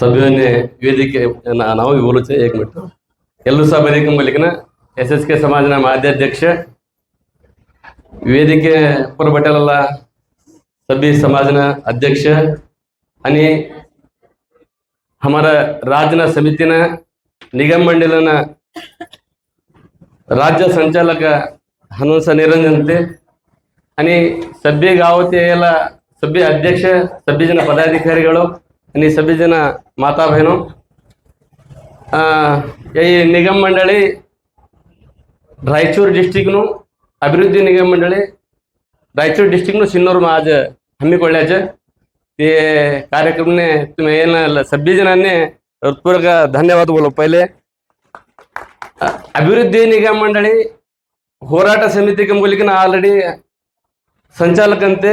ಸಭೆನೆ ವೇದಿಕೆ, ನ, ನಾವು ವಿಬೋಲು ಏಕ ಮಟ್ಟ. ಎಲ್ಲರೂ ಸಹ ಬರೀ ಕುಂಬಲಿಕನ ಎಸ್ ಎಸ್ ಕೆ ಸಮಾಜನ ಮಾಜಿ ಅಧ್ಯಕ್ಷ, ವೇದಿಕೆ ಉಪರಭಟಲ ಸಭ್ಯ ಸಮಾಜನ ಅಧ್ಯಕ್ಷ ಅನಿ ಹಮಾರ ರಾಜನ ಸಮಿತಿ ನಿಗಮ ಮಂಡಲನ ರಾಜ್ಯ ಸಂಚಾಲಕ ಹನುಂಸ ನಿರಂಜನ್ತೆ ಅನಿ ಸಭೆ ಗಾವತಿ ಎಲ್ಲಾ ಸಭೆ ಅಧ್ಯಕ್ಷ ಸಭ್ಯ ಜನ ಪದಾಧಿಕಾರಿಗಳು यानी सभी जना माता बहनों यही निगम मंडली ರಾಯಚೂರು ಡಿಸ್ಟಿಕ್ನು अभिवृद्धी निगम मंडळी रायचूर डिस्ट्रिक्टनं सिन्नोर आज हम्मिकोळ्याचे ते कार्यक्रमने तुम्ही येणार सव्वीस जणांनी हृत्पूर्वक धन्यवाद बोलो पहिले ಅಭಿವೃದ್ಧಿ ನಿಗಮ ಮಂಡಳಿ ಹೋರಾಟ ಸಮಿತಿ ಕಂಬಲಿಕನ ಆಲ್ರೆಡಿ ಸಂಚಾಲಕಂತೆ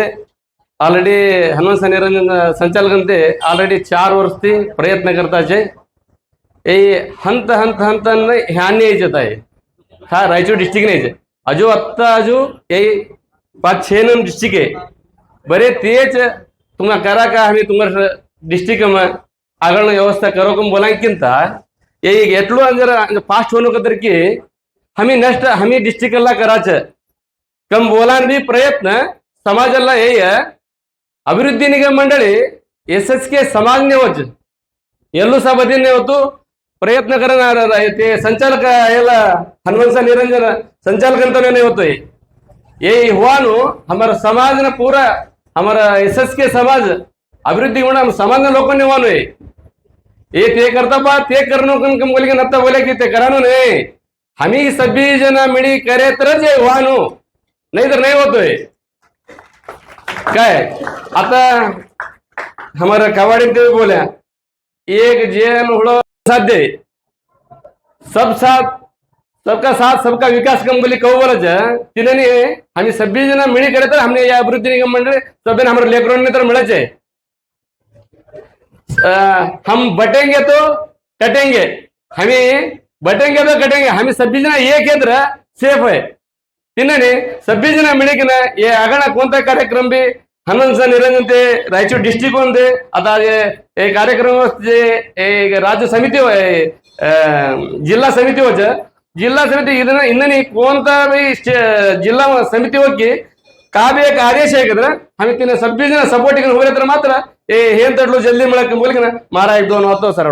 ಆಲ್ರೆಡಿ ಹನುಮಂತ ಸಾಗರ ಸಂಚಾಲಕ ಆಲ್ರೆಡಿ ಚಾರ್ ವರ್ಷ ಪ್ರಯತ್ನ ಕರ್ತಾಜೆ ಈ ಹಂತ ಹಂತ ಹಂತ ಹ್ಯಾನೇ ಐತೆ ತಾಯಿ. ಹಾ, ರಾಯಚೂರು ಡಿಸ್ಟಿಕ್ ಐತೆ. ಅಜು ಅತ್ತ ಅಜು, ಏ ಪಾತ್ ಶೇನ ಡಿಸ್ಟಿಕ್ ಬರೀ ತೇಜ್ ತುಂಬ ಕರಾಕ ಹಿ ತುಂಬ ಡಿಸ್ಟಿಕ್ ಆಗಳ ವ್ಯವಸ್ಥೆ ಕರೋಕ ಬೋಲಕ್ಕಿಂತ ಈಗ ಎಟ್ಲು ಅಂದ್ರೆ ಫಾಸ್ಟ್ ಹೋಲು ಹಮಿ ನೆಕ್ಸ್ಟ್ ಹಮಿ ಡಿಸ್ಟಿಕ್ ಎಲ್ಲ ಕರಾಚ. ಕಮ್ ಬೋಲಾನ್ ಬಿ ಪ್ರಯತ್ನ, ಸಮಾಜ ಎಲ್ಲ ಏಯ್ಯ आहे. अभिवृद्धी निगम मंडळी एस एस के समाजने होत ಎಲ್ಲೂ ಸಹ ಬದಿನೇ ಹೊತ್ತು ಪ್ರಯತ್ನ करणार ते संचालक याला हनुमंत निरंजन संचालक अंताने होतो ये हुआनु हमारा समाज ने पूरा हमारा एस एस के समाज अभिवृद्धी होणार समाज लोकांनी हुआनु आहे हे ते करता पा ते करणं कम बोले की नत्ता बोले की ते करानो नाही आम्ही सगळी जण मिळी करे तरच हे वाहनो नाही तर नाही होतोय काय? आता हमारा कवाड़ी देव बोल्या एक जेम हुळ साध्य सब साथ सबका साथ सबका विकास कम बोली कहू बोला जा। तिने हमें सभी जना मिली करे तर हमने या अभिवृद्धि निगम मंडल सभी जन हमारे लेबरों ने तर मिला हम बटेंगे तो कटेंगे। हमें बटेंगे तो कटेंगे। हमें सभी जना ये क्षेत्र सेफ है। तिने सभी जना मिली के ना ये आगना कौन सा कार्यक्रम भी ಹನ್ನೊಂದು ಸಲ ಇರಂಗಂತೆ, ರಾಯಚೂರು ಡಿಸ್ಟಿಕ್ ಒಂದೆ, ಅದಾಗೆ ಈ ಕಾರ್ಯಕ್ರಮ ಈಗ ರಾಜ್ಯ ಸಮಿತಿ ಜಿಲ್ಲಾ ಸಮಿತಿ ಹೋಚ ಜಿಲ್ಲಾ ಸಮಿತಿ ಇದನ್ನ ಇನ್ನೇ ಕೋಂತ ಜಿಲ್ಲಾ ಸಮಿತಿ ಹೋಗಿ ಕಾಬೇಕ ಆದೇಶ ಹೇಗಿದ್ರೆ ಹಮಿತಿನ ಸಬ್ ಡಿವಿಜನ್ ಸಪೋರ್ಟಿಗೆ ಹೋಗಿದ್ರೆ ಮಾತ್ರ, ಏ ಏನ್ ತಡ್ಲು ಜಲ್ದಿ ಮಾಡಕ್ಕೆ ಮೂಲಕ ಮಾರಾಯ ಇದ್ದು ಅನ್ನೋ ಸರ್